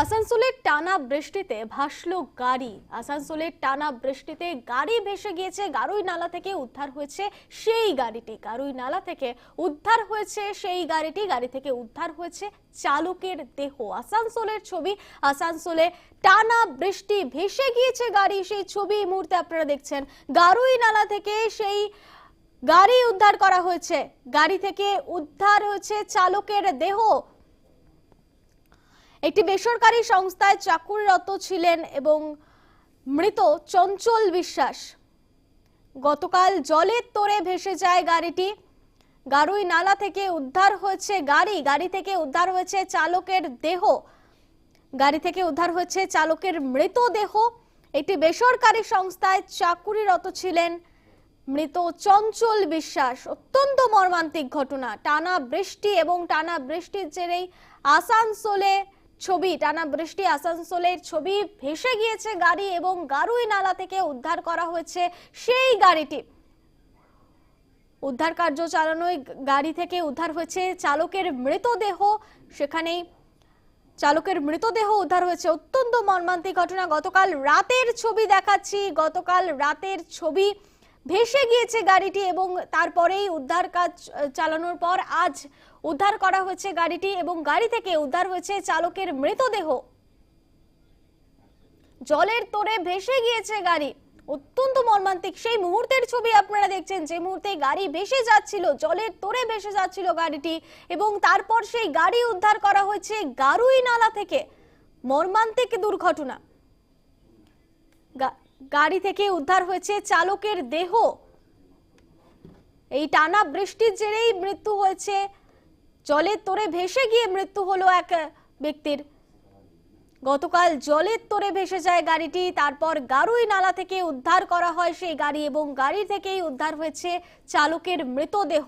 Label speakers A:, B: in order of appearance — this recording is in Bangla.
A: আসানসোলের টানা বৃষ্টিতে ভাসলো গাড়ি। আসানসোলের টানা বৃষ্টিতে গাড়ি ভেসে গিয়েছে গারুই নালা থেকে উদ্ধার হয়েছে সেই গাড়িটি। গারুই নালা থেকে উদ্ধার হয়েছে সেই গাড়িটি, গাড়ি থেকে উদ্ধার হয়েছে চালকের দেহ। আসানসোলের ছবি, আসানসোলে টানা বৃষ্টি ভেসে গিয়েছে গাড়ি। সেই ছবি মুহূর্তে আপনারা দেখছেন। গারুই নালা থেকে সেই গাড়ি উদ্ধার করা হয়েছে। গাড়ি থেকে উদ্ধার হয়েছে চালকের দেহ। একটি বেসরকারি সংস্থায় চাকুরিরত ছিলেন এবং মৃত চঞ্চল বিশ্বাস। গতকাল জলের তোরে ভেসে যায় গাড়িটি। গারুই নালা থেকে উদ্ধার হয়েছে গাড়ি। গাড়ি থেকে উদ্ধার হয়েছে চালকের দেহ। গাড়ি থেকে উদ্ধার হয়েছে চালকের মৃতদেহ একটি বেসরকারি সংস্থায় চাকুরিরত ছিলেন মৃত চঞ্চল বিশ্বাস। অত্যন্ত মর্মান্তিক ঘটনা। টানা বৃষ্টি এবং টানা বৃষ্টির জেরেই আসানসোলে ছবি, টানা বৃষ্টি, আসানসোলের ছবি, ভেসে গিয়েছে গাড়ি এবং গারুই নালা থেকে উদ্ধার করা হয়েছে সেই গাড়িটি। উদ্ধার কার্য চালানোয় গাড়ি থেকে উদ্ধার হয়েছে চালকের মৃতদেহ। সেখানেই চালকের মৃতদেহ উদ্ধার হয়েছে। অত্যন্ত মর্মান্তিক ঘটনা। গতকাল রাতের ছবি দেখাচ্ছি। গতকাল রাতের ছবি ভেসে গিয়েছে গাড়িটি এবং তারপরেই উদ্ধার কাজ চালানোর পর আজ উদ্ধার করা হয়েছে গাড়িটি এবং গাড়ি থেকে উদ্ধার হয়েছে চালকের মৃতদেহ। জলের তোরে ভেসে গিয়েছে গাড়ি। অত্যন্ত মর্মান্তিক। সেই মুহূর্তের ছবি আপনারা দেখছেন, যে মুহূর্তে গাড়ি ভেসে যাচ্ছিল, জলের তোরে ভেসে যাচ্ছিল গাড়িটি এবং তারপর সেই গাড়ি উদ্ধার করা হয়েছে গারুই নালা থেকে। মর্মান্তিক দুর্ঘটনা। গাড়ি থেকে উদ্ধার হয়েছে চালকের দেহ। এই টানা বৃষ্টির জেরেই মৃত্যু হয়েছে। জলের তোরে ভেসে গিয়ে মৃত্যু হলো এক ব্যক্তির। গতকাল জলের তোরে ভেসে যায় গাড়িটি, তারপর গারুই নালা থেকে উদ্ধার করা হয় সেই গাড়ি এবং গাড়ি থেকেই উদ্ধার হয়েছে চালকের মৃতদেহ।